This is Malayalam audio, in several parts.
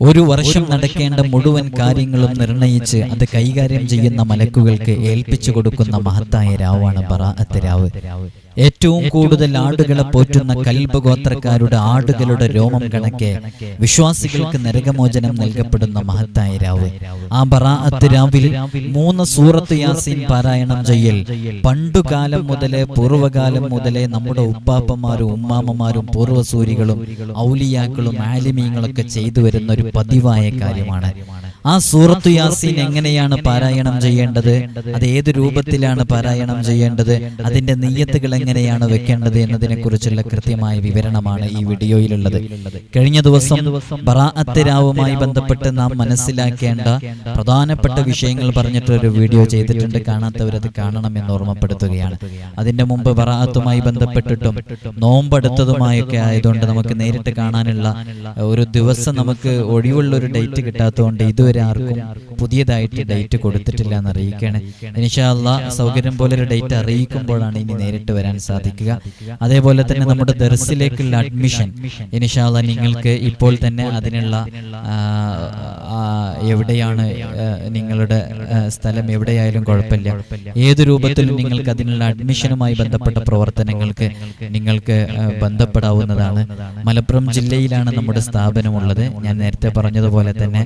ഒരു വർഷം നടക്കേണ്ട മുഴുവൻ കാര്യങ്ങളും നിർണയിച്ച് അത് കൈകാര്യം ചെയ്യുന്ന മലക്കുകൾക്ക് ഏൽപ്പിച്ചു കൊടുക്കുന്ന മഹത്തായ രാവാണ് ബറാഅത്ത് രാവ്. ഏറ്റവും കൂടുതൽ ആടുകളെ പോറ്റുന്ന കൽബ് ഗോത്രക്കാരുടെ ആടുകളുടെ രോമം കണക്കെ വിശ്വാസികൾക്ക് നരകമോചനം നൽകപ്പെടുന്ന മഹത്തായ രാവ്. ആ ബറാഅത്ത് രാവിൽ മൂന്ന് സൂറത്ത് യാസീൻ പാരായണം ചെയ്യൽ. പണ്ടുകാലം മുതലേ പൂർവകാലം മുതലേ നമ്മുടെ ഉപ്പാപ്പന്മാരും ഉമ്മാമ്മമാരും പൂർവസൂരികളും ഔലിയാക്കളും ആലിമീങ്ങളൊക്കെ ചെയ്തു വരുന്ന ഒരു പതിവായ കാര്യമാണ്. ആ സൂറത്തു യാസീൻ എങ്ങനെയാണ് പാരായണം ചെയ്യേണ്ടത്? അത് ഏത് രൂപത്തിലാണ് പാരായണം ചെയ്യേണ്ടത്? അതിന്റെ നെയ്യത്തുകൾ എങ്ങനെയാണ് വെക്കേണ്ടത് എന്നതിനെ കുറിച്ചുള്ള കൃത്യമായ വിവരണമാണ് ഈ വീഡിയോയിലുള്ളത്. കഴിഞ്ഞ ദിവസം ബറാഅത്തിരാവുമായി ബന്ധപ്പെട്ട് നാം മനസ്സിലാക്കേണ്ട പ്രധാനപ്പെട്ട വിഷയങ്ങൾ പറഞ്ഞിട്ടൊരു വീഡിയോ ചെയ്തിട്ടുണ്ട്. കാണാത്തവരത് കാണണമെന്ന് ഓർമ്മപ്പെടുത്തുകയാണ്. അതിന്റെ മുമ്പ് ബറാഅത്തുമായി ബന്ധപ്പെട്ടിട്ടും നോമ്പെടുത്തതുമായൊക്കെ ആയതുകൊണ്ട് നമുക്ക് നേരിട്ട് കാണാനുള്ള ഒരു ദിവസം നമുക്ക് ഒഴിവുള്ള ഒരു ഡേറ്റ് കിട്ടാത്തതുകൊണ്ട് ഇതുവരെ ആർക്കും പുതിയതായിട്ട് ഡേറ്റ് കൊടുത്തിട്ടില്ല എന്ന് അറിയിക്കുകയാണ്. ഇനിഷാല്ല സൗകര്യം പോലെ ഒരു ഡേറ്റ് അറിയിക്കുമ്പോഴാണ് ഇനി നേരിട്ട് വരാൻ സാധിക്കുക. അതേപോലെ തന്നെ നമ്മുടെ ദർസിലേക്കുള്ള അഡ്മിഷൻ ഇനിഷാല്ല നിങ്ങൾക്ക് ഇപ്പോൾ തന്നെ അതിനുള്ള എവിടെയാണ് നിങ്ങളുടെ സ്ഥലം എവിടെയായാലും കുഴപ്പമില്ല. ഏത് രൂപത്തിലും നിങ്ങൾക്ക് അതിനുള്ള അഡ്മിഷനുമായി ബന്ധപ്പെട്ട പ്രവർത്തനങ്ങൾക്ക് നിങ്ങൾക്ക് ബന്ധപ്പെടാവുന്നതാണ്. മലപ്പുറം ജില്ലയിലാണ് നമ്മുടെ സ്ഥാപനമുള്ളത്. ഞാൻ നേരത്തെ പറഞ്ഞതുപോലെ തന്നെ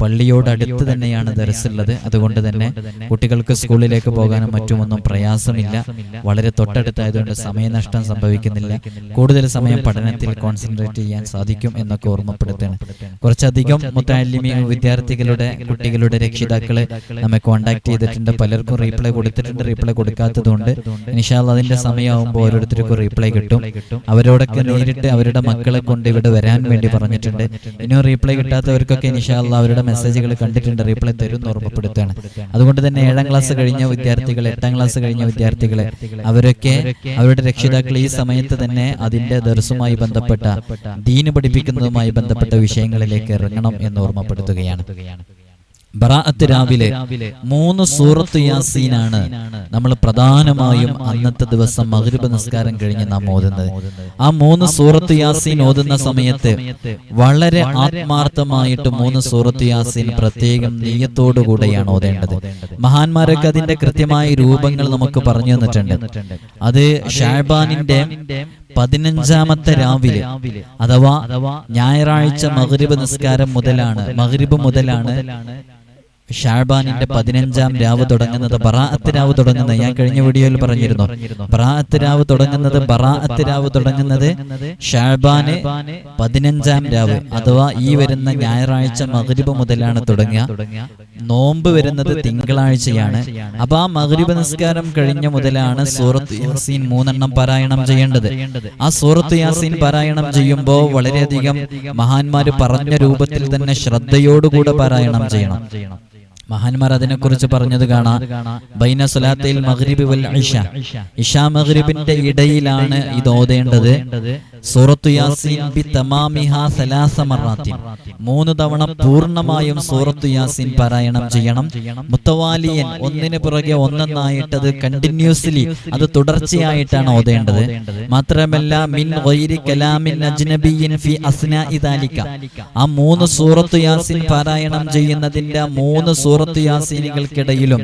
പള്ളിയോട് അടുത്ത് തന്നെയാണ് ദർസുള്ളത് അതുകൊണ്ട് തന്നെ കുട്ടികൾക്ക് സ്കൂളിലേക്ക് പോകാനും മറ്റുമൊന്നും പ്രയാസമില്ല. വളരെ തൊട്ടടുത്തായതുകൊണ്ട് സമയനഷ്ടം സംഭവിക്കുന്നില്ല. കൂടുതൽ സമയം പഠനത്തിൽ കോൺസെൻട്രേറ്റ് ചെയ്യാൻ സാധിക്കും എന്നൊക്കെ ഓർമ്മപ്പെടുത്തുകയാണ് കുറച്ചധികം മുത്താലിമി വിദ്യാർത്ഥികളുടെ കുട്ടികളുടെ രക്ഷിതാക്കളെ നമ്മെ കോൺടാക്ട് ചെയ്തിട്ടുണ്ട്. പലർക്കും റീപ്ലൈ കൊടുത്തിട്ടുണ്ട്. റീപ്ലൈ കൊടുക്കാത്തതുകൊണ്ട് നിഷാൽ അതിന്റെ സമയമാകുമ്പോൾ ഓരോരുത്തർക്കും റീപ്ലൈ കിട്ടും. അവരോടൊക്കെ നേരിട്ട് അവരുടെ മക്കളെ കൊണ്ട് ഇവിടെ വരാൻ വേണ്ടി പറഞ്ഞിട്ടുണ്ട്. ഇനിയും റീപ്ലൈ കിട്ടാത്തവർക്കൊക്കെ നിഷാൽ അവരുടെ മെസ്സേജുകൾ കണ്ടിട്ടുണ്ട് റീപ്ലൈ തരും എന്ന് ഓർമ്മപ്പെടുത്തുകയാണ്. അതുകൊണ്ട് തന്നെ ഏഴാം ക്ലാസ് കഴിഞ്ഞ വിദ്യാർത്ഥികൾ എട്ടാം ക്ലാസ് കഴിഞ്ഞ വിദ്യാർത്ഥികളെ അവരൊക്കെ അവരുടെ രക്ഷിതാക്കൾ ഈ സമയത്ത് തന്നെ അതിന്റെ ദർസുമായി ബന്ധപ്പെട്ട ദീന് പഠിപ്പിക്കുന്നതുമായി ബന്ധപ്പെട്ട വിഷയങ്ങളിലേക്ക് ഇറങ്ങണം എന്ന് ഓർമ്മപ്പെടുത്തുകയാണ്. ബറാഅത്ത് രാവിലെ മൂന്ന് സൂറത്ത് യാസീനാണ് നമ്മൾ പ്രധാനമായും അന്നത്തെ ദിവസം മഗ്രിബ് നിസ്കാരം കഴിഞ്ഞ് നാം ഓതുന്നത്. ആ മൂന്ന് സൂറത്ത് യാസീൻ ഓതുന്ന സമയത്ത് വളരെ ആത്മാർത്ഥമായിട്ട് മൂന്ന് സൂറത്ത് യാസീൻ പ്രത്യേകം നെയ്യത്തോടുകൂടെയാണ് ഓതേണ്ടത്. മഹാന്മാരൊക്കെ അതിന്റെ കൃത്യമായ രൂപങ്ങൾ നമുക്ക് പറഞ്ഞു തന്നിട്ടുണ്ട് അത് ഷാബാനിന്റെ പതിനഞ്ചാമത്തെ രാവിലെ അഥവാ ഞായറാഴ്ച മഗ്രിബ് നിസ്കാരം മുതലാണ് മഗ്രിബ് മുതലാണ് ഷാബാനിന്റെ പതിനഞ്ചാം രാവ് തുടങ്ങുന്നത് ബറാഅത്ത് രാവ് തുടങ്ങുന്നത് ഞാൻ കഴിഞ്ഞ വീഡിയോയിൽ പറഞ്ഞിരുന്നു. ബറാഅത്ത് രാവ് തുടങ്ങുന്നത് ബറാഅത്ത് രാവ് തുടങ്ങുന്നത് ഷാബാന് പതിനഞ്ചാം രാവ് അഥവാ ഈ വരുന്ന ഞായറാഴ്ച മഗ്രിബ് മുതലാണ് തുടങ്ങുക. നോമ്പ് വരുന്നത് തിങ്കളാഴ്ചയാണ്. അപ്പൊ ആ മഗ്രിബ് നിസ്കാരം കഴിഞ്ഞ മുതലാണ് സൂറത്ത് യാസീൻ മൂന്നെണ്ണം പാരായണം ചെയ്യേണ്ടത്. ആ സൂറത്ത് യാസീൻ പാരായണം ചെയ്യുമ്പോൾ വളരെയധികം മഹാന്മാര് പറഞ്ഞ രൂപത്തിൽ തന്നെ ശ്രദ്ധയോടുകൂടെ പാരായണം ചെയ്യണം. മഹാന്മാർ അതിനെക്കുറിച്ച് പറഞ്ഞത് കാണാം. ബൈന സുലാത്തയിൽ മഗ്രിബ് വൽ ഇഷ. ഇഷാ. മഗ്രിബിന്റെ ഇടയിലാണ് ഇത് ഓതേണ്ടത്. സൂറത്തു യാസീൻ ബി തമാമിഹ സലാസ മൂന്ന് തവണ പൂർണമായും സൂറത്തു യാസീൻ പാരായണം ചെയ്യണം. മുത്തവാലിയൻ ഒന്നിന് പുറകെ ഒന്നെന്നായിട്ട് അത് കണ്ടിന്യൂസ്ലി അത് തുടർച്ചയായിട്ടാണ് ഓതേണ്ടത്. മാത്രമല്ല മിൻ കലാമിൻ അജ്നബിയിൻ ഫി അസ്നാഇ ദാലിക. ആ മൂന്ന് സൂറത്തു യാസീൻ പാരായണം ചെയ്യുന്നതിന്റെ മൂന്ന് മൂന്ന് സൂറത്ത് യാസീനുകൾക്കിടയിലും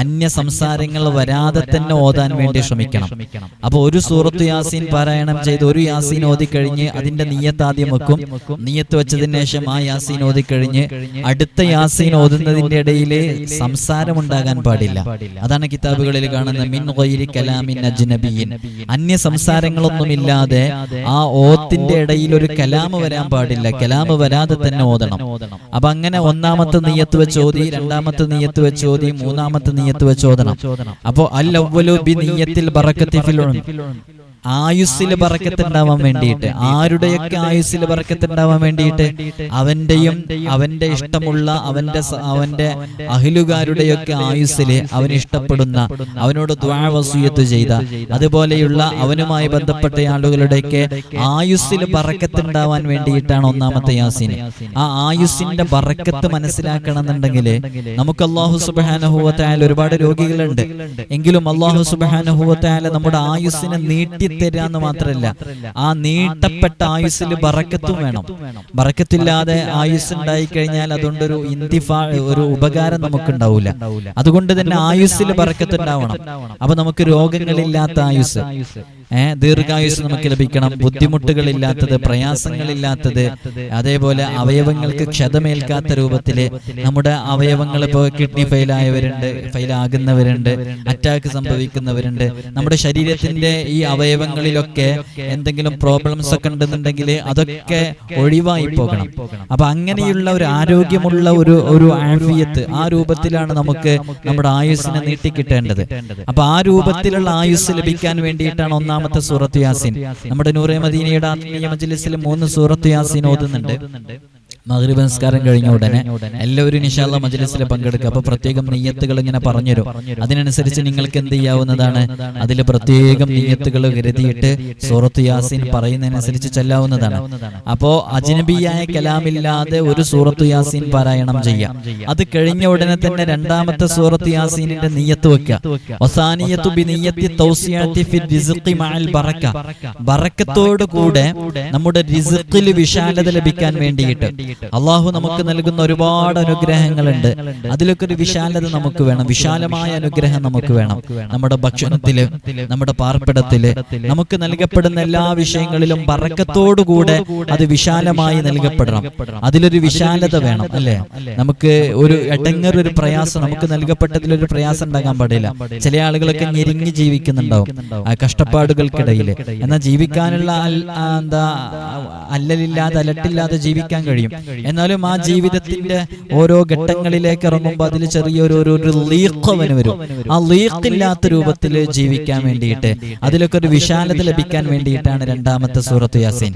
അന്യ സംസാരങ്ങൾ വരാതെ തന്നെ ഓതാൻ വേണ്ടി ശ്രമിക്കണം. അപ്പൊ ഒരു സൂറത്ത് യാസീൻ പാരായണം ചെയ്ത് ഒരു യാസീൻ ഓതിക്കഴിഞ്ഞ് അതിന്റെ നീയത്ത് ആദ്യം വെക്കും. നീയത്ത് വെച്ചതിന് ശേഷം ആ യാസീൻ ഓതിക്കഴിഞ്ഞ് അടുത്ത യാസീൻ ഓതുന്നതിന്റെ ഇടയിൽ സംസാരം ഉണ്ടാകാൻ പാടില്ല. അതാണ് കിതാബുകളിൽ കാണുന്ന മിൻ കലാമിൻ അജ്നബിയിൻ അന്യ സംസാരങ്ങളൊന്നുമില്ലാതെ ആ ഓത്തിന്റെ ഇടയിൽ ഒരു കലാമ് വരാൻ പാടില്ല. കലാമ് വരാതെ തന്നെ ഓതണം. അപ്പൊ അങ്ങനെ ഒന്നാമത്തെ നീയത്ത് വെച്ച് ഓതി രണ്ടാമത്തെ നീയത്ത് വെച്ച് ഓതി മൂന്നാമത്തെ നീയത്ത് വെച്ച് ഓതണം അപ്പോ അൽ ബി നീയത്തിൽ ബറക്കത്തി ഫിൽ. ആയുസ്സിൽ പറക്കത്തുണ്ടാവാൻ വേണ്ടിയിട്ട്. ആരുടെയൊക്കെ ആയുസ്സിൽ പറക്കത്തുണ്ടാവാൻ വേണ്ടിയിട്ട്? അവന്റെയും അവന്റെ ഇഷ്ടമുള്ള അവന്റെ അവന്റെ അഹിലുകാരുടെയൊക്കെ ആയുസ്സിൽ അവൻ ഇഷ്ടപ്പെടുന്ന അവനോട് ദ്വാവസൂയത്ത് ചെയ്ത അതുപോലെയുള്ള അവനുമായി ബന്ധപ്പെട്ട ആളുകളുടെയൊക്കെ ആയുസ്സിൽ പറക്കത്തുണ്ടാവാൻ വേണ്ടിയിട്ടാണ് ഒന്നാമത്തെ യാസീൻ ആ ആയുസ്സിന്റെ മനസ്സിലാക്കണം മനസ്സിലാക്കണമെന്നുണ്ടെങ്കിൽ നമുക്ക് അള്ളാഹു സുബാനുഭവത്തായാലും ഒരുപാട് രോഗികളുണ്ട്. എങ്കിലും അള്ളാഹു സുബാനുഭവത്തായാലും നമ്മുടെ ആയുസ്സിനെ നീട്ടി നീട്ടിത്തരാന്ന് മാത്രമല്ല ആ നീട്ടപ്പെട്ട ആയുസ്സിൽ ബറക്കത്തും വേണം. ബറക്കത്തില്ലാതെ ആയുസ് ഉണ്ടായി കഴിഞ്ഞാൽ അതുകൊണ്ടൊരു ഇന്തിഫാ ഒരു ഉപകാരം നമുക്കുണ്ടാവില്ല അതുകൊണ്ട് തന്നെ ആയുസ്സിൽ ബറക്കത്തുണ്ടാവണം. അപ്പൊ നമുക്ക് രോഗങ്ങളില്ലാത്ത ആയുസ് ദീർഘായുസ് നമുക്ക് ലഭിക്കണം. ബുദ്ധിമുട്ടുകളില്ലാത്തത് പ്രയാസങ്ങളില്ലാത്തത് അതേപോലെ അവയവങ്ങൾക്ക് ക്ഷതമേൽക്കാത്ത രൂപത്തിൽ നമ്മുടെ അവയവങ്ങൾ ഇപ്പോൾ കിഡ്നി ഫെയിലായവരുണ്ട് ഫെയിലാകുന്നവരുണ്ട് അറ്റാക്ക് സംഭവിക്കുന്നവരുണ്ട്. നമ്മുടെ ശരീരത്തിന്റെ ഈ അവയവങ്ങളിലൊക്കെ എന്തെങ്കിലും പ്രോബ്ലംസ് ഒക്കെ ഉണ്ടെന്നുണ്ടെങ്കിൽ അതൊക്കെ ഒഴിവായി പോകണം. അപ്പൊ അങ്ങനെയുള്ള ഒരു ആരോഗ്യമുള്ള ഒരു ഒരു ആഫിയത്ത് ആ രൂപത്തിലാണ് നമുക്ക് നമ്മുടെ ആയുസ്സിനെ നീട്ടിക്കിട്ടേണ്ടത്. അപ്പൊ ആ രൂപത്തിലുള്ള ആയുസ് ലഭിക്കാൻ വേണ്ടിയിട്ടാണ് ഒന്നാമത്തെ സൂറത്ത് യാസിൻ. നമ്മുടെ നൂറെ മദീനയുടെ ആത്മീയ മജ്ലിസിൽ മൂന്ന് സൂറത്ത് യാസിൻ ഓതുന്നുണ്ട്. മഗ്രിബ് നമസ്കാരം കഴിഞ്ഞ ഉടനെ എല്ലാവരും നിഷാല്ല മജ്ലിസിൽ പങ്കെടുക്കുക. അപ്പൊ പ്രത്യേകം നെയ്യത്തുകൾ ഇങ്ങനെ പറഞ്ഞുതരും. അതിനനുസരിച്ച് നിങ്ങൾക്ക് എന്ത് ചെയ്യാവുന്നതാണ് അതിൽ പ്രത്യേകം നെയ്യത്തുകൾ കരുതിയിട്ട് സൂറത്ത് യാസിൻ പറയുന്നതിനനുസരിച്ച് ചെല്ലാവുന്നതാണ്. അപ്പോ അജ്നബിയായ കലാമില്ലാതെ ഒരു സൂറത്ത് യാസീൻ പാരായണം ചെയ്യാം. അത് കഴിഞ്ഞ ഉടനെ തന്നെ രണ്ടാമത്തെ സൂറത്ത് യാസീനിന്റെ നെയ്യത്ത് വെക്കുക. ബറക്കത്തോട് കൂടെ നമ്മുടെ വിശാലത ലഭിക്കാൻ വേണ്ടിയിട്ട് അള്ളാഹു നമുക്ക് നൽകുന്ന ഒരുപാട് അനുഗ്രഹങ്ങളുണ്ട്. അതിലൊക്കെ ഒരു വിശാലത നമുക്ക് വേണം. വിശാലമായ അനുഗ്രഹം നമുക്ക് വേണം. നമ്മുടെ ഭക്ഷണത്തിൽ നമ്മുടെ പാർപ്പിടത്തിൽ നമുക്ക് നൽകപ്പെടുന്ന എല്ലാ വിഷയങ്ങളിലും പറക്കത്തോടുകൂടെ അത് വിശാലമായി നൽകപ്പെടണം. അതിലൊരു വിശാലത വേണം അല്ലെ? നമുക്ക് ഒരു എടങ്ങർ ഒരു പ്രയാസം നമുക്ക് നൽകപ്പെട്ടതിലൊരു പ്രയാസം ഉണ്ടാകാൻ പാടില്ല. ചില ആളുകളൊക്കെ ഞെരിഞ്ഞ് ജീവിക്കുന്നുണ്ടാവും. ആ കഷ്ടപ്പാടുകൾക്കിടയിൽ എന്നാൽ ജീവിക്കാനുള്ള എന്താ അല്ലലില്ലാതെ അലട്ടില്ലാതെ ജീവിക്കാൻ കഴിയും. എന്നാലും ആ ജീവിതത്തിന്റെ ഓരോ ഘട്ടങ്ങളിലേക്ക് ഇറങ്ങുമ്പോൾ അതിൽ ചെറിയൊരു ഒരു ലീഖ് അവന് വരും. ആ ലീഖില്ലാത്ത രൂപത്തിൽ ജീവിക്കാൻ വേണ്ടിയിട്ട് അതിലൊക്കെ ഒരു വിശാലത ലഭിക്കാൻ വേണ്ടിയിട്ടാണ് രണ്ടാമത്തെ സൂറത്ത് യാസീൻ.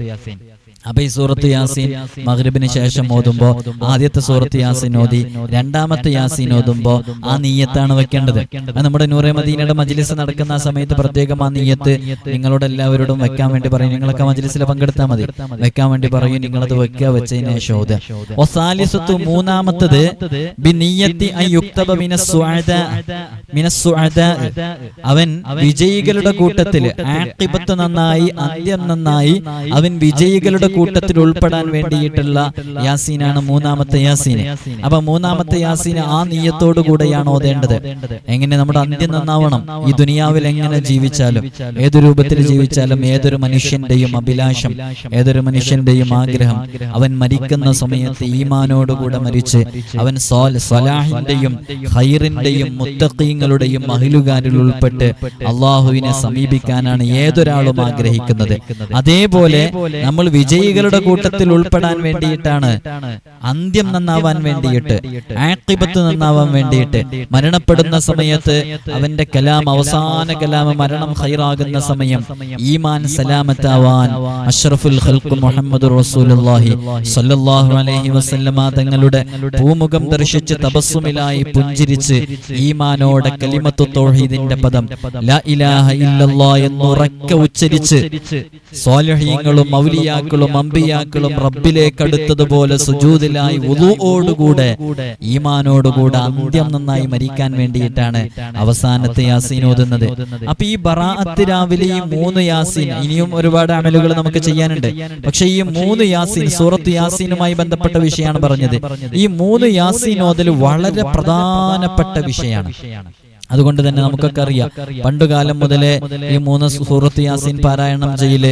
അപ്പൊ ഈ സൂറത്ത് യാസീൻ മഗ്രിബിന് ശേഷം ഓതുമ്പോ ആദ്യത്തെ സൂറത്ത് യാസീൻ ഓതി രണ്ടാമത്തെ യാസീൻ ഓതുമ്പോ ആ നീയത്താണ് വെക്കേണ്ടത്. നമ്മുടെ നൂറെ മദീനയുടെ മജ്ലിസ് നടക്കുന്ന ആ സമയത്ത് പ്രത്യേകം ആ നീയത്ത് നിങ്ങളോട് എല്ലാവരോടും വെക്കാൻ വേണ്ടി പറയും. നിങ്ങളൊക്കെ മജ്ലിസിൽ പങ്കെടുത്താൽ മതി. വെക്കാൻ വേണ്ടി പറയും. നിങ്ങളത് വെക്കുക വെച്ചതിന് ശേഷം ഒസാലിസത്തു മൂന്നാമത്തത് അവൻ വിജയികളുടെ കൂട്ടത്തിൽ നന്നായി അന്ത്യം നന്നായി അവൻ വിജയികളുടെ കൂട്ടത്തിൽ ഉൾപ്പെടാൻ വേണ്ടിയിട്ടുള്ള യാസീനാണ് മൂന്നാമത്തെ യാസീന്. അപ്പൊ മൂന്നാമത്തെ യാസീന് ആ നീയത്തോടു കൂടെയാണ് ഓതേണ്ടത്? എങ്ങനെ നമ്മുടെ അന്ത്യം നന്നാവണം? ഈ ദുനിയാവിൽ എങ്ങനെ ജീവിച്ചാലും? ഏതു രൂപത്തിൽ ജീവിച്ചാലും ഏതൊരു മനുഷ്യന്റെയും അഭിലാഷം ഏതൊരു മനുഷ്യന്റെയും ആഗ്രഹം അവൻ മരിക്കുന്ന സമയത്ത് ഈമാനോടുകൂടെ മരിച്ച് അവൻ സോൽ സ്വലാഹിന്റെയും ഖൈറിന്റെയും മുത്തഖീങ്ങളുടെയും മഹിലുകാരിൽ ഉൾപ്പെട്ട് അള്ളാഹുവിനെ സമീപിക്കാനാണ് ഏതൊരാളും ആഗ്രഹിക്കുന്നത്. അതേപോലെ നമ്മൾ വിജയികളുടെ കൂട്ടത്തിൽ ഉൾപ്പെടാൻ വേണ്ടിയിട്ടാണ് അന്ത്യം നന്നാവാൻ വേണ്ടിയിട്ട് ആക്കിബത്ത് നന്നാവാൻ വേണ്ടിയിട്ട് മരണപ്പെടുന്ന സമയത്ത് അവന്റെ കലാം അവസാന കലാം മരണം ഹൈറാകുന്ന സമയം ഈമാൻ സലാമത്താവാൻ അഷ്റഫുൽ ഖൽഖ് മുഹമ്മദ് റസൂലുള്ളാഹി സ്വല്ലല്ലാഹു അലൈഹി വസല്ലമ തങ്ങളുടെ പൂമുഖം ദർശിച്ച് തപസ്സുമിലായി പുഞ്ചിരിച്ച് ഈമാനോടെ കലിമത്തു തൗഹീദിന്റെ പദം ലാ ഇലാഹ ഇല്ലല്ലാ എന്നുറക്കെ ഉച്ചരിച്ച് സ്വാലിഹീങ്ങളും മൗലിയാക്കളും അമ്പിയാക്കളും റബ്ബിലേക്ക് അടുത്തതുപോലെ സുജൂദിലായി ഉദുവോടുകൂടെ ഈമാനോടുകൂടെ അന്ത്യം നന്നായി മരിക്കാൻ വേണ്ടിയിട്ടാണ് അവസാനത്തെ യാസീൻ ഓതുന്നത്. അപ്പൊ ഈ ബറാഅത്ത് രാവിലെ ഈ മൂന്ന് യാസീൻ ഇനിയും ഒരുപാട് അമലുകൾ നമുക്ക് ചെയ്യാനുണ്ട്. പക്ഷെ ഈ മൂന്ന് യാസീൻ സൂറത്ത് യാസീനുമായി ബന്ധപ്പെട്ട വിഷയമാണ് പറഞ്ഞത്. ഈ മൂന്ന് യാസീൻ ഓതൽ വളരെ പ്രധാനപ്പെട്ട വിഷയമാണ്. അതുകൊണ്ട് തന്നെ നമുക്കൊക്കെ അറിയാം. പണ്ടുകാലം മുതലേ ഈ മൂന്ന് സൂറത്ത് യാസീൻ പാരായണം ചെയ്യൽ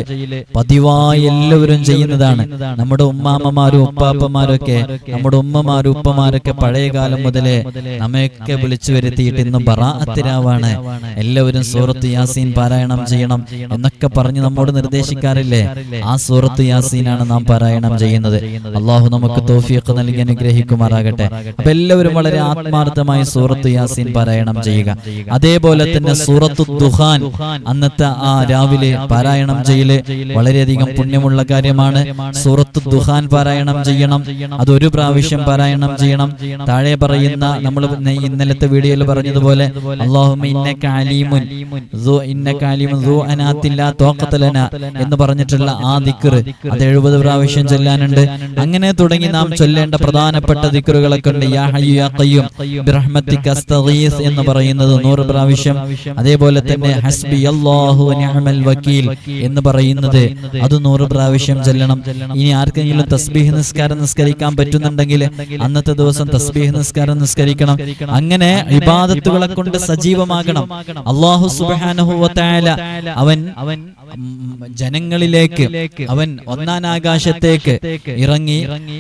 പതിവായി എല്ലാവരും ചെയ്യുന്നതാണ്. നമ്മുടെ ഉമ്മാമ്മമാരും ഉപ്പാപ്പമാരും ഒക്കെ നമ്മുടെ ഉമ്മമാരും ഉപ്പമാരൊക്കെ പഴയ കാലം മുതലേ നമ്മയൊക്കെ വിളിച്ചു വരുത്തിയിട്ട് ഇന്ന് ബറാഅത്തിരാവാണ് എല്ലാവരും സൂറത്ത് യാസീൻ പാരായണം ചെയ്യണം എന്നൊക്കെ പറഞ്ഞ് നമ്മോട് നിർദ്ദേശിക്കാറില്ലേ? ആ സൂറത്ത് യാസീനാണ് നാം പാരായണം ചെയ്യുന്നത്. അള്ളാഹു നമുക്ക് തോഫിയൊക്കെ നൽകി അനുഗ്രഹിക്കുമാറാകട്ടെ. അപ്പൊ എല്ലാവരും വളരെ ആത്മാർത്ഥമായി സൂറത്ത് യാസീൻ പാരായണം ചെയ്യുക. അതേപോലെ തന്നെ സൂറത്തു ദുഹാൻ അന്നത്തെ ആ രാവിലെ പാരായണം ചെയ്യൽ വളരെയധികം പുണ്യമുള്ള കാര്യമാണ്. സൂറത്തു ദുഹാൻ പാരായണം ചെയ്യണം. അത് ഒരു പ്രാവശ്യം പാരായണം ചെയ്യണം. താഴെ പറയുന്ന നമ്മൾ ഇന്നലത്തെ വീഡിയോയിൽ പറഞ്ഞതുപോലെ എന്ന് പറഞ്ഞിട്ടുള്ള ആ ദിക്ർ അത് എഴുപത് പ്രാവശ്യം ചൊല്ലാനുണ്ട്. അങ്ങനെ തുടങ്ങി നാം ചൊല്ലേണ്ട പ്രധാനപ്പെട്ട ദിക്കറുകളൊക്കെ ഉണ്ട്. എന്ന് പറയുന്ന പറയുന്നത് നൂറ് പ്രാവശ്യം. അതേപോലെ തന്നെ ഹസ്ബി നിഅമൽ വക്കീൽ എന്ന് പറയുന്നത് അത് നൂറ് പ്രാവശ്യം ചെല്ലണം. ഇനി ആർക്കെങ്കിലും തസ്ബീഹ് നിസ്കാരം നിസ്കരിക്കാൻ പറ്റുന്നുണ്ടെങ്കിൽ അന്നത്തെ ദിവസം തസ്ബീഹ് നിസ്കാരം നിസ്കരിക്കണം. അങ്ങനെ ഇബാദത്തുകളെ കൊണ്ട് സജീവമാകണം. അള്ളാഹു സുബ്ഹാനഹു വ അവൻ അവൻ ജനങ്ങളിലേക്ക് അവൻ ഒന്നാം ആകാശത്തേക്ക് ഇറങ്ങി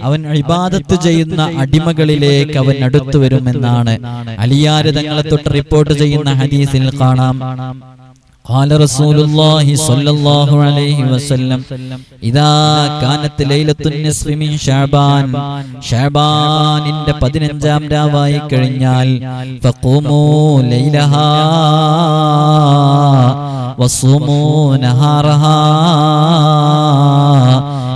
അവൻ ഇബാദത്ത് ചെയ്യുന്ന അടിമകളിലേക്ക് അവൻ അടുത്തു വരുമെന്നാണ് അലിയാര് തങ്ങളെ തൊട്ട് റിപ്പോർട്ട് ചെയ്യുന്ന ഹദീസിൽ കാണാം قال رسول الله صلى الله عليه وسلم إذا كانت ليلة النصف من شعبان ഷാബാനിന്റെ പതിനഞ്ചാം രാവായി കഴിഞ്ഞാൽ ഫഖൂമൂ ലൈലഹാ വസൂമൂ നഹാറഹാ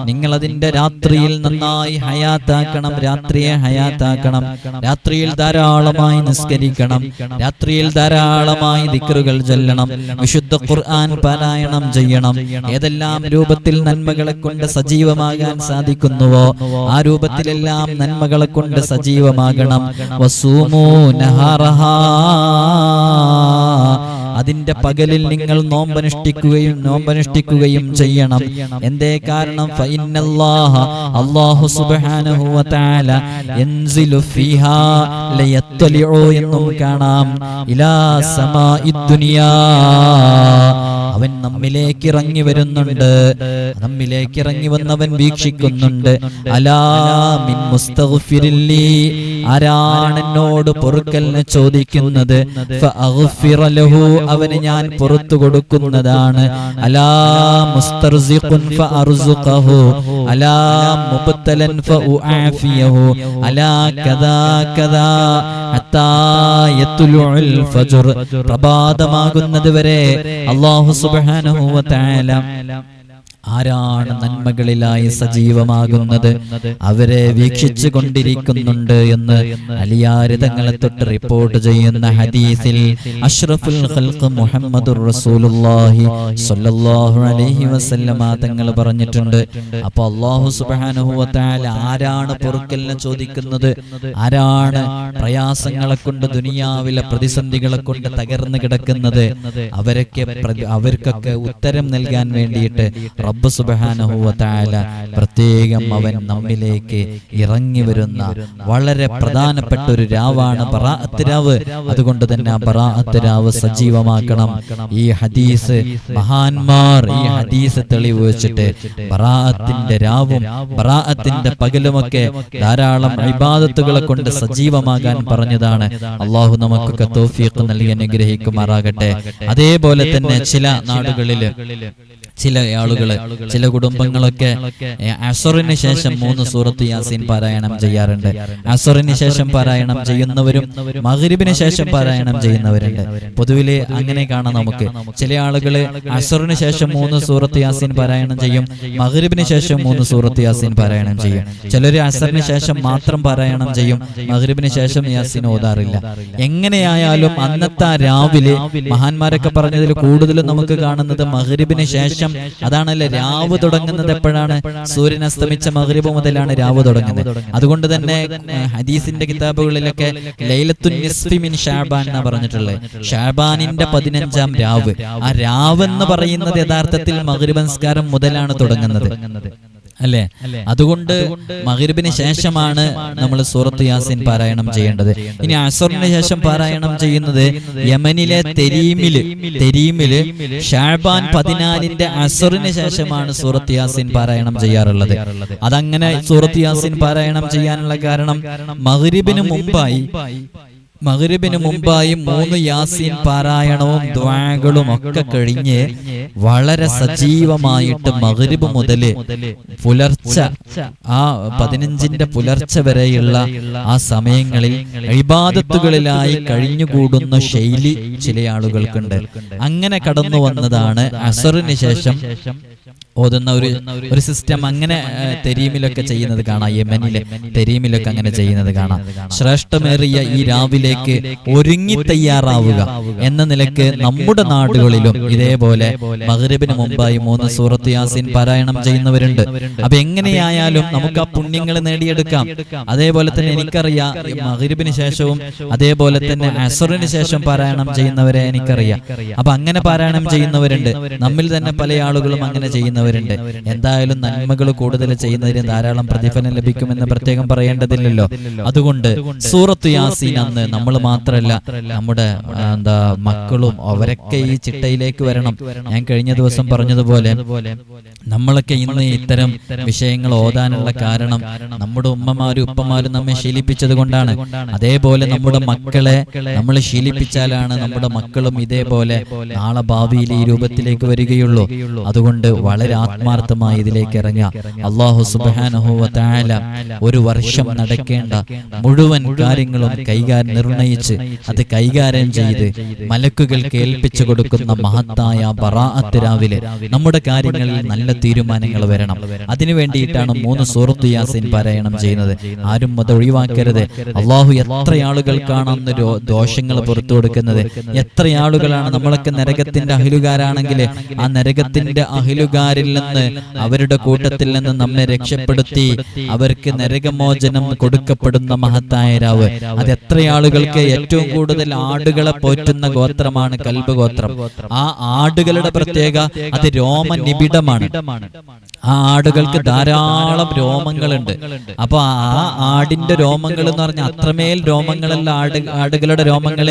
നിങ്ങൾ അതിന്റെ രാത്രിയിൽ നന്നായി ഹയാത്താക്കണം രാത്രിയെ ഹയാത്താക്കണം. രാത്രിയിൽ ധാരാളമായി നിസ്കരിക്കണം. രാത്രിയിൽ ധാരാളമായി ദിക്കറുകൾ ചൊല്ലണം. വിശുദ്ധ ഖുർആൻ പാരായണം ചെയ്യണം. ഏതെല്ലാം രൂപത്തിൽ നന്മകളെ കൊണ്ട് സജീവമാകാൻ സാധിക്കുന്നുവോ ആ രൂപത്തിലെല്ലാം നന്മകളെ കൊണ്ട് സജീവമാകണം. വസൂമോ നഹാറഹാ അതിന്റെ പകലിൽ നിങ്ങൾ നോമ്പനുഷ്ഠിക്കുകയും നോമ്പനുഷ്ഠിക്കുകയും ചെയ്യണം. എന്തേ കാരണം? അള്ളാഹു എന്നും കാണാം. ഇലാ സമാ ദുനിയാ അവൻ നമ്മിലേക്ക് ഇറങ്ങി വരുന്നുണ്ട്. നമ്മിലേക്ക് ഇറങ്ങി വന്നവൻ വീക്ഷിക്കുന്നുണ്ട് അലാമിൻ മുസ്തഗ്ഫിരില്ലി. ആരാണ് എന്നോട് പൊറുക്കലിന് ചോദിക്കുന്നത്? അവന് ഞാൻ പുറത്തു കൊടുക്കുന്നതാണ്. അലാ മുസ്തർസിഖുൻ ഫഅർസുഖഹു. അലാ മുബ്തലൻ ഫഉആഫിയഹു. അലാ കദാ കദാ. ഹത്താ യത്ലുൽ ഫജ്ർ. പ്രഭാതമാകുന്നതുവരെ അല്ലാഹു സുബ്ഹാനഹു വ തആല ആരാണ് നന്മകളിലായി സജീവമാകുന്നത്? അവരെ വീക്ഷിച്ചു കൊണ്ടിരിക്കുന്നുണ്ട് എന്ന് അലിയാരിതങ്ങളെ തൊട്ട് റിപ്പോർട്ട് ചെയ്യുന്ന ഹദീസിൽ അഷ്റഫുൽ ഖൽഖ് മുഹമ്മദുർ റസൂലുള്ളാഹി സ്വല്ലല്ലാഹു അലൈഹി വസല്ലമ തങ്ങൾ പറഞ്ഞിട്ടുണ്ട്. അപ്പോൾ അല്ലാഹു സുബ്ഹാനഹു വ തആല ആരാണ് പൊറുക്കലിനെ ചോദിക്കുന്നത്? ആരാണ് പ്രയാസങ്ങളെ കൊണ്ട് ദുനിയാവിലെ പ്രതിസന്ധികളെ കൊണ്ട് തകർന്നു കിടക്കുന്നത് അവരൊക്കെ അവർക്കൊക്കെ ഉത്തരം നൽകാൻ വേണ്ടിയിട്ട് റബ്ബ് തആല പ്രത്യേകം അവൻ നമ്മിലേക്ക് ഇറങ്ങി വരുന്ന വളരെ പ്രധാനപ്പെട്ട ഒരു രാവാണ് ബറാഅത്ത് രാവ്. അതുകൊണ്ട് തന്നെ ആ ബറാഅത്ത് രാവ് സജീവമാക്കണം. ഈ ഹദീസ് മഹാന്മാർ ഈ ഹദീസ് തെളിവ് വെച്ചിട്ട് ബറാഅത്തിന്റെ രാവും ബറാഅത്തിന്റെ പകലുമൊക്കെ ധാരാളം ഇബാദത്തുകളെ കൊണ്ട് സജീവമാകാൻ പറഞ്ഞതാണ്. അള്ളാഹു നമുക്കൊക്കെ തൗഫീഖ് നൽകി അനുഗ്രഹിക്കുമാറാകട്ടെ. അതേപോലെ തന്നെ ചില നാടുകളിൽ ചില ആളുകൾ ചില കുടുംബങ്ങളൊക്കെ അസറിന് ശേഷം മൂന്ന് സൂറത്ത് യാസീൻ പാരായണം ചെയ്യാറുണ്ട്. അസറിന് ശേഷം പാരായണം ചെയ്യുന്നവരും മഗ്രിബിന് ശേഷം പാരായണം ചെയ്യുന്നവരുണ്ട്. പൊതുവിൽ അങ്ങനെ കാണാം നമുക്ക്. ചില ആളുകൾ അസറിന് ശേഷം മൂന്ന് സൂറത്ത് യാസീൻ പാരായണം ചെയ്യും. മഗ്രിബിന് ശേഷം മൂന്ന് സൂറത്ത് യാസീൻ പാരായണം ചെയ്യും. ചിലര് അസറിന് ശേഷം മാത്രം പാരായണം ചെയ്യും. മഗ്രിബിന് ശേഷം യാസീൻ ഓതാറില്ല. എങ്ങനെയായാലും അന്നത്തെ രാവിലെ മഹാന്മാരൊക്കെ പറഞ്ഞതിൽ കൂടുതലും നമുക്ക് കാണുന്നത് മഗ്രിബിന് ശേഷം അതാണല്ലേ രാവ് തുടങ്ങുന്നത് എപ്പോഴാണ്? സൂര്യൻ അസ്തമിച്ച മഗ്രിബ് മുതലാണ് രാവ് തുടങ്ങുന്നത്. അതുകൊണ്ട് തന്നെ ഹദീസിന്റെ കിതാബുകളിലൊക്കെ ലൈലത്തു നിസ്ഫിമിൻ ഷാബാൻ എന്നാ പറഞ്ഞിട്ടുള്ളത്. ഷാബാനിന്റെ പതിനഞ്ചാം രാവ്. ആ രാവ് എന്ന് പറയുന്നത് യഥാർത്ഥത്തിൽ മഗ്രിബ് സംസ്കാരം മുതലാണ് തുടങ്ങുന്നത്. അല്ലേ? അതുകൊണ്ട് മഗ്രിബിന് ശേഷമാണ് നമ്മൾ സൂറത്ത് യാസിൻ പാരായണം ചെയ്യേണ്ടത്. ഇനി അസറിന് ശേഷം പാരായണം ചെയ്യുന്നത് യമനിലെ തെരീമിൽ തെരീമിൽ ഷാബാൻ പതിനാലിന്റെ അസറിന് ശേഷമാണ് സൂറത്ത് യാസിൻ പാരായണം ചെയ്യാറുള്ളത്. അതങ്ങനെ സൂറത്ത് യാസിൻ പാരായണം ചെയ്യാനുള്ള കാരണം മഗ്രിബിന് മുമ്പായി മഗ്രിബിന് മുമ്പായി മൂന്ന് യാസീൻ പാരായണവും ദ്വാകളും ഒക്കെ കഴിഞ്ഞ് വളരെ സജീവമായിട്ട് മഗ്രിബ് മുതൽ പുലർച്ച ആ പതിനഞ്ചിന്റെ പുലർച്ച വരെയുള്ള ആ സമയങ്ങളിൽ ഇബാദത്തുകളിലായി കഴിഞ്ഞുകൂടുന്ന ശൈലി ചില ആളുകൾക്കുണ്ട്. അങ്ങനെ കടന്നു വന്നതാണ് അസറിന് ശേഷം ഓതുന്ന ഒരു ഒരു സിസ്റ്റം അങ്ങനെ തെരീമിലൊക്കെ ചെയ്യുന്നത് കാണാം. യമനിലെ തെരീമിലൊക്കെ അങ്ങനെ ചെയ്യുന്നത് കാണാം. ശ്രേഷ്ഠമേറിയ ഈ രാവിലേക്ക് ഒരുങ്ങി തയ്യാറാവുക എന്ന നിലയ്ക്ക് നമ്മുടെ നാടുകളിലും ഇതേപോലെ മഗ്രിബിന് മുമ്പായി മൂന്ന് സൂറത്ത് യാസിൻ പാരായണം ചെയ്യുന്നവരുണ്ട്. അപ്പൊ എങ്ങനെയായാലും നമുക്ക് ആ പുണ്യങ്ങൾ നേടിയെടുക്കാം. അതേപോലെ തന്നെ എനിക്കറിയാം ഈ മഗ്രിബിന് ശേഷവും അതേപോലെ തന്നെ അസറിന് ശേഷം പാരായണം ചെയ്യുന്നവരെ എനിക്കറിയാം. അപ്പൊ അങ്ങനെ പാരായണം ചെയ്യുന്നവരുണ്ട്. നമ്മിൽ തന്നെ പല ആളുകളും അങ്ങനെ ചെയ്യുന്നവരുണ്ട്. എന്തായാലും നന്മകൾ കൂടുതൽ ചെയ്യുന്നതിന് ധാരാളം പ്രതിഫലം ലഭിക്കുമെന്ന് പ്രത്യേകം പറയേണ്ടതില്ലല്ലോ. അതുകൊണ്ട് സൂറത്ത് യാസീൻ അന്ന് നമ്മൾ മാത്രമല്ല നമ്മുടെ എന്താ മക്കളും അവരൊക്കെ ഈ ചിട്ടയിലേക്ക് വരണം. ഞാൻ കഴിഞ്ഞ ദിവസം പറഞ്ഞതുപോലെ നമ്മളൊക്കെ ഇന്ന് ഇത്തരം വിഷയങ്ങൾ ഓതാനുള്ള കാരണം നമ്മുടെ ഉമ്മമാരും ഉപ്പമാരും നമ്മെ ശീലിപ്പിച്ചത് കൊണ്ടാണ്. അതേപോലെ നമ്മുടെ മക്കളെ നമ്മൾ ശീലിപ്പിച്ചാലാണ് നമ്മുടെ മക്കളും ഇതേപോലെ നാളെ ഭാവിയിൽ ഈ രൂപത്തിലേക്ക് വരികയുള്ളൂ. അതുകൊണ്ട് വളരെ ആത്മാർത്ഥമായി ഇതിലേക്ക് ഇറങ്ങുക അള്ളാഹു സുബാനഹുല ഒരു വർഷം നടക്കേണ്ട മുഴുവൻ കാര്യങ്ങളും കൈകാര്യം നിർണയിച്ച് അത് കൈകാര്യം ചെയ്ത് മലക്കുകൾ കേൾപ്പിച്ചു കൊടുക്കുന്ന മഹത്തായ ബറാഅത്ത് രാവിലെ നമ്മുടെ കാര്യങ്ങളിൽ നല്ല തീരുമാനങ്ങൾ വരണം. അതിനു വേണ്ടിയിട്ടാണ് മൂന്ന് സൂറത്ത് യാസീൻ പാരായണം ചെയ്യുന്നത്. ആരും അത് ഒഴിവാക്കരുത്. അള്ളാഹു എത്ര ആളുകൾക്കാണ് അന്ന് ദോഷങ്ങൾ പുറത്തു കൊടുക്കുന്നത്? എത്ര ആളുകളാണ് നമ്മളൊക്കെ നരകത്തിന്റെ അഹിലുകാരാണെങ്കിൽ ആ നരകത്തിന്റെ അഹിലുകാരിൽ നിന്ന് അവരുടെ കൂട്ടത്തിൽ നിന്ന് നമ്മെ രക്ഷപ്പെടുത്തി അവർക്ക് നരകമോചനം കൊടുക്കപ്പെടുന്ന മഹത്തായ രാവ്. അത് എത്ര ആളുകൾക്ക് ഏറ്റവും കൂടുതൽ ആടുകളെ പോറ്റുന്ന ഗോത്രമാണ് കൽബ് ഗോത്രം ആ ആടുകളുടെ പ്രത്യേക അത് രോമനിബിഡമാണ്. ആ ആടുകൾക്ക് ധാരാളം രോമങ്ങളുണ്ട്. അപ്പൊ ആ ആടിന്റെ രോമങ്ങൾ എന്ന് പറഞ്ഞാൽ അത്രമേൽ രോമങ്ങളല്ല ആട് ആടുകളുടെ രോമങ്ങൾ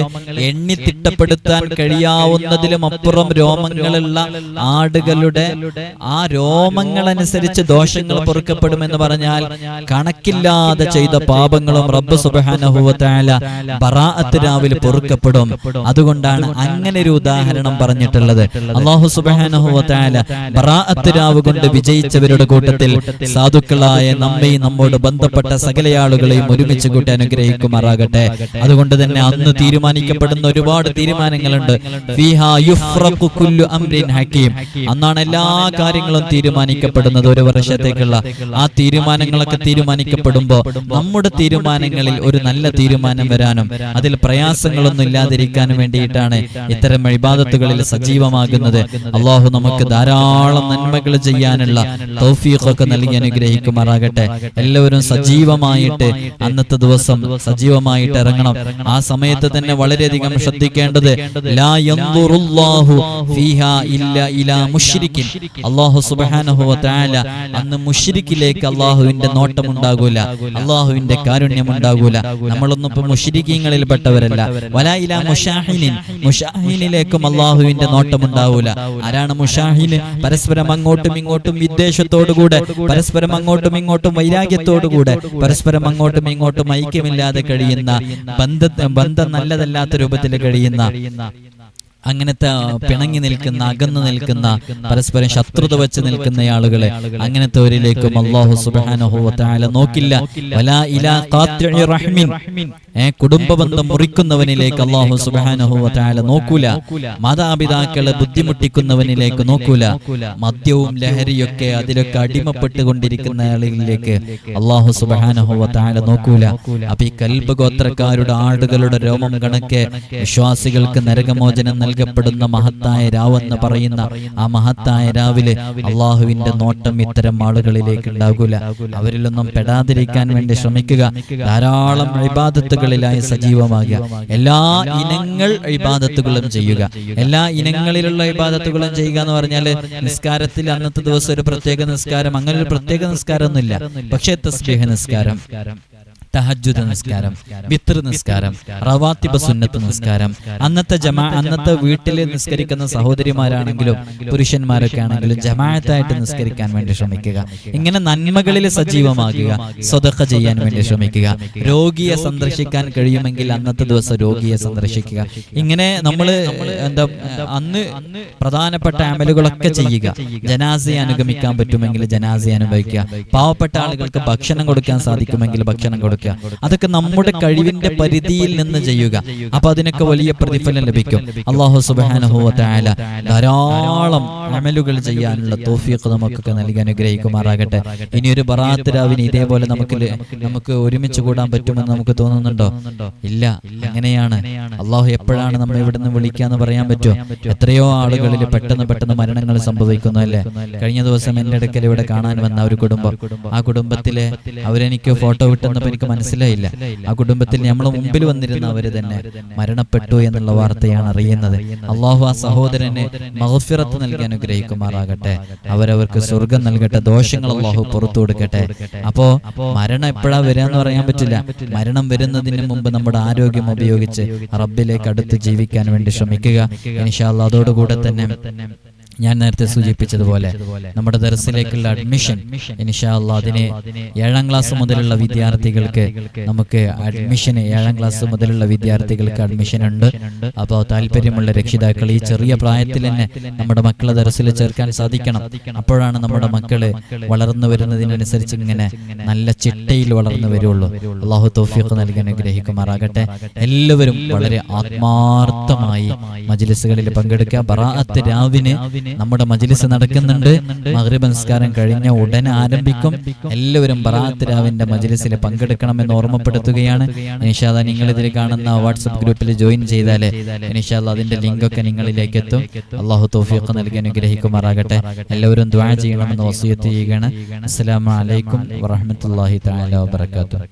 എണ്ണി തിട്ടപ്പെടുത്താൻ കഴിയാവുന്നതിലും അപ്പുറം രോമങ്ങളുള്ള ആടുകളുടെ ആ രോമങ്ങൾ അനുസരിച്ച് ദോഷങ്ങൾ പൊറുക്കപ്പെടുമെന്ന് പറഞ്ഞാൽ കണക്കില്ലാതെ ചെയ്ത പാപങ്ങളും റബ്ബ് സുബാനഹുവല ബറാഅത്ത് രാവിലെ പൊറുക്കപ്പെടും. അതുകൊണ്ടാണ് അങ്ങനെ ഒരു ഉദാഹരണം പറഞ്ഞിട്ടുള്ളത്. അള്ളാഹു സുബാനഹുവല ബറാഅത്ത് രാവ് കൊണ്ട് വിജയിച്ചവരുടെ കൂട്ടത്തിൽ സാധുക്കളായ നമ്മയും നമ്മോട് ബന്ധപ്പെട്ട സകല ആളുകളെയും ഒരുമിച്ച് കൂട്ടി അനുഗ്രഹിക്കുമാറാകട്ടെ. അതുകൊണ്ട് തന്നെ അന്ന് തീരുമാനിക്കപ്പെടുന്ന ഒരുപാട് തീരുമാനങ്ങളുണ്ട്. ഹക്കീം. അന്നാണ് എല്ലാ കാര്യങ്ങളും തീരുമാനിക്കപ്പെടുന്നത് ഒരു വർഷത്തേക്കുള്ള. ആ തീരുമാനങ്ങളൊക്കെ തീരുമാനിക്കപ്പെടുമ്പോൾ നമ്മുടെ തീരുമാനങ്ങളിൽ ഒരു നല്ല തീരുമാനം വരാനും അതിൽ പ്രയാസങ്ങളൊന്നും ഇല്ലാതിരിക്കാനും വേണ്ടിയിട്ടാണ് ഇത്തരം ഇബാദത്തുകളിൽ സജീവമാകുന്നത്. അള്ളാഹു നമുക്ക് ധാരാളം നന്മകൾ ചെയ്യാനുള്ള തൗഫീഖൊക്കെ നൽകി അനുഗ്രഹിക്കുമാറാകട്ടെ. എല്ലാവരും സജീവമായിട്ട് അന്നത്തെ ദിവസം സജീവമായിട്ട് ഇറങ്ങണം. ആ സമയത്ത് തന്നെ വളരെയധികം ശ്രദ്ധിക്കേണ്ടത് അന്ന് മുശ്രിക്കിലേക്ക് അള്ളാഹുവിന്റെ നോട്ടം ഉണ്ടാകൂല അള്ളാഹുവിന്റെ കാരുണ്യം ഉണ്ടാകൂല നമ്മളൊന്നും ഇപ്പൊ മുഷിരിക്കീങ്ങളിൽ പെട്ടവരല്ല. വലായില മുഷാഹിനിൻ മുഷാഹിനിലേക്കും അള്ളാഹുവിന്റെ നോട്ടം ഉണ്ടാവൂല ആരാണ് മുഷാഹിന് പരസ്പരം അങ്ങോട്ടും ഇങ്ങോട്ടും വിദ്വേഷത്തോടുകൂടെ പരസ്പരം അങ്ങോട്ടും ഇങ്ങോട്ടും വൈരാഗ്യത്തോടുകൂടെ പരസ്പരം അങ്ങോട്ടും ഇങ്ങോട്ടും ഐക്യമില്ലാതെ കഴിയുന്ന ബന്ധം നല്ലതല്ലാത്ത രൂപത്തിൽ കഴിയുന്ന അങ്ങനത്തെ പിണങ്ങി നിൽക്കുന്ന അകന്നു നിൽക്കുന്ന പരസ്പരം ശത്രുത വെച്ച് നിൽക്കുന്ന ആളുകളെ അങ്ങനത്തെവരിലേക്കും അള്ളാഹു സുബ്ഹാനഹു വ നോക്കില്ല. കുടുംബ ബന്ധം മുറിക്കുന്നവനിലേക്ക് അള്ളാഹു തആല നോക്കൂല. മാതാപിതാക്കളെ ബുദ്ധിമുട്ടിക്കുന്നവനിലേക്ക് നോക്കൂല. മദ്യവും ലഹരിയൊക്കെ അതിലൊക്കെ അടിമപ്പെട്ടുകൊണ്ടിരിക്കുന്ന ആളുകളിലേക്ക് അള്ളാഹു സുബ്ഹാനഹു വ നോക്കൂല. അപ്പൊ ഈ കൽബ് ഗോത്രക്കാരുടെ ആടുകളുടെ രോമം കണക്കെ വിശ്വാസികൾക്ക് നരകമോചനം നൽകപ്പെടുന്ന മഹത്തായ രാവെന്ന് പറയുന്ന ആ മഹത്തായ രാവിലെ അള്ളാഹുവിന്റെ നോട്ടം ഇത്തരം ആളുകളിലേക്ക് ഉണ്ടാകൂല. അവരിലൊന്നും പെടാതിരിക്കാൻ വേണ്ടി ശ്രമിക്കുക. ധാരാളം ഇബാദത്തുകളിലായി സജീവമാകുക. എല്ലാ ഇനങ്ങൾ ഇബാദത്തുകളും ചെയ്യുക. എല്ലാ ഇനങ്ങളിലുള്ള ഇബാദത്തുകളും ചെയ്യുക എന്ന് പറഞ്ഞാൽ നിസ്കാരത്തിൽ അന്നത്തെ ദിവസം ഒരു പ്രത്യേക നിസ്കാരം അങ്ങനെ ഒരു പ്രത്യേക നിസ്കാരമൊന്നുമില്ല. പക്ഷേ തസ്ബീഹ നിസ്കാരം. തഹജുദ് നിസ്കാരം വിത്തർ നിസ്കാരം റവാത്തിബ സുന്നത്ത് നിസ്കാരം അന്നത്തെ ജമാ അന്നത്തെ വീട്ടിൽ നിസ്കരിക്കുന്ന സഹോദരിമാരാണെങ്കിലും പുരുഷന്മാരൊക്കെ ആണെങ്കിലും ജമാഅത്തായിട്ട് നിസ്കരിക്കാൻ വേണ്ടി ശ്രമിക്കുക. ഇങ്ങനെ നന്മകളിൽ സജീവമാകുക സ്വതക്ക ചെയ്യാൻ വേണ്ടി ശ്രമിക്കുക. രോഗിയെ സന്ദർശിക്കാൻ കഴിയുമെങ്കിൽ അന്നത്തെ ദിവസം രോഗിയെ സന്ദർശിക്കുക. ഇങ്ങനെ നമ്മൾ എന്താ അന്ന് പ്രധാനപ്പെട്ട അമലുകളൊക്കെ ചെയ്യുക. ജനാസയെ അനുഗമിക്കാൻ പറ്റുമെങ്കിൽ ജനാസയെ അനുഭവിക്കുക. പാവപ്പെട്ട ആളുകൾക്ക് ഭക്ഷണം കൊടുക്കാൻ സാധിക്കുമെങ്കിൽ ഭക്ഷണം കൊടുക്കുക. കൊടുക്കുക. അതൊക്കെ നമ്മുടെ കഴിവിന്റെ പരിധിയിൽ നിന്ന് ചെയ്യുക. അപ്പൊ അതിനൊക്കെ വലിയ പ്രതിഫലം ലഭിക്കും. അള്ളാഹു സുബാനുഭവത്തായ ധാരാളം അമലുകൾ ചെയ്യാനുള്ള തോഫിയൊക്കെ നമുക്കൊക്കെ നൽകി അനുഗ്രഹിക്കുമാറാകട്ടെ ഇനി ഒരു ബറാത്ത് രാവിന് ഇതേപോലെ നമുക്ക് നമുക്ക് ഒരുമിച്ച് കൂടാൻ പറ്റുമെന്ന് നമുക്ക് തോന്നുന്നുണ്ടോ? ഇല്ല. അങ്ങനെയാണ്. അള്ളാഹു എപ്പോഴാണ് നമ്മൾ ഇവിടെ നിന്ന് വിളിക്കാന്ന് പറയാൻ പറ്റുമോ? എത്രയോ ആളുകളിൽ പെട്ടെന്ന് പെട്ടെന്ന് മരണങ്ങൾ സംഭവിക്കുന്നു അല്ലേ കഴിഞ്ഞ ദിവസം എന്റെ അടുക്കൽ ഇവിടെ കാണാൻ വന്ന ഒരു കുടുംബം. ആ കുടുംബത്തിലെ അവരെനിക്ക് ഫോട്ടോ വിട്ടെന്നപ്പോ എനിക്ക് മനസ്സിലായില്ല. ആ കുടുംബത്തിൽ നമ്മളെ മുമ്പിൽ വന്നിരുന്ന അവർ തന്നെ മരണപ്പെട്ടു എന്നുള്ള വാർത്തയാണ് അറിയുന്നത്. അള്ളാഹു ആ സഹോദരനെ മഹഫിറത്ത് നൽകി അനുഗ്രഹിക്കുമാറാകട്ടെ. അവരവർക്ക് സ്വർഗം നൽകട്ടെ ദോഷങ്ങൾ അള്ളാഹു പുറത്തു കൊടുക്കട്ടെ. അപ്പോ മരണം എപ്പോഴാ വരാന്ന് പറയാൻ പറ്റില്ല. മരണം വരുന്നതിന് മുമ്പ് നമ്മുടെ ആരോഗ്യം ഉപയോഗിച്ച് റബ്ബിലേക്ക് അടുത്ത് ജീവിക്കാൻ വേണ്ടി ശ്രമിക്കുക. ഇൻഷാല്ല അതോടുകൂടെ തന്നെ. ഞാൻ നേരത്തെ സൂചിപ്പിച്ചതുപോലെ നമ്മുടെ ദർസിലേക്കുള്ള അഡ്മിഷൻ ഇൻഷാല്ല അതിന് ഏഴാം ക്ലാസ് മുതലുള്ള വിദ്യാർത്ഥികൾക്ക് നമുക്ക് അഡ്മിഷന് ഏഴാം ക്ലാസ് മുതലുള്ള വിദ്യാർത്ഥികൾക്ക് അഡ്മിഷൻ ഉണ്ട്. അപ്പോൾ താല്പര്യമുള്ള രക്ഷിതാക്കൾ ഈ ചെറിയ പ്രായത്തിൽ തന്നെ നമ്മുടെ മക്കളെ ദർസിൽ ചേർക്കാൻ സാധിക്കണം. അപ്പോഴാണ് നമ്മുടെ മക്കൾ വളർന്നു വരുന്നതിനനുസരിച്ച് ഇങ്ങനെ നല്ല ചിട്ടയിൽ വളർന്നു വരുള്ളൂ അള്ളാഹു തൗഫീഖ് നൽകി അനുഗ്രഹിക്കുമാറാകട്ടെ. എല്ലാവരും വളരെ ആത്മാർത്ഥമായി മജ്ലിസുകളിൽ പങ്കെടുക്കുക. ബറാഅത്ത് രാവിന് നമ്മുടെ മജ്ലിസ് നടക്കുന്നുണ്ട്. മഗ്രിബ് നമസ്കാരം കഴിഞ്ഞ ഉടനെ ആരംഭിക്കും. എല്ലാവരും ബറാത്തിരാവിന്റെ മജ്ലിസിൽ പങ്കെടുക്കണമെന്ന് ഓർമ്മപ്പെടുത്തുകയാണ്. നിഷാദ നിങ്ങൾ ഇതിൽ കാണുന്ന വാട്സപ്പ് ഗ്രൂപ്പിൽ ജോയിൻ ചെയ്താൽ നിഷാദ് അതിന്റെ ലിങ്ക് ഒക്കെ നിങ്ങളിലേക്ക് എത്തും അള്ളാഹു തോഫിയൊക്കെ നൽകി അനുഗ്രഹിക്കുമാറാകട്ടെ. എല്ലാവരും ദ്വാ ചെയ്യണമെന്ന് വസിയത്ത് ചെയ്യുകയാണ്. അസ്സലാമു അലൈക്കും വറഹ്മത്തുള്ളാഹി തആല വബറകാതുഹു.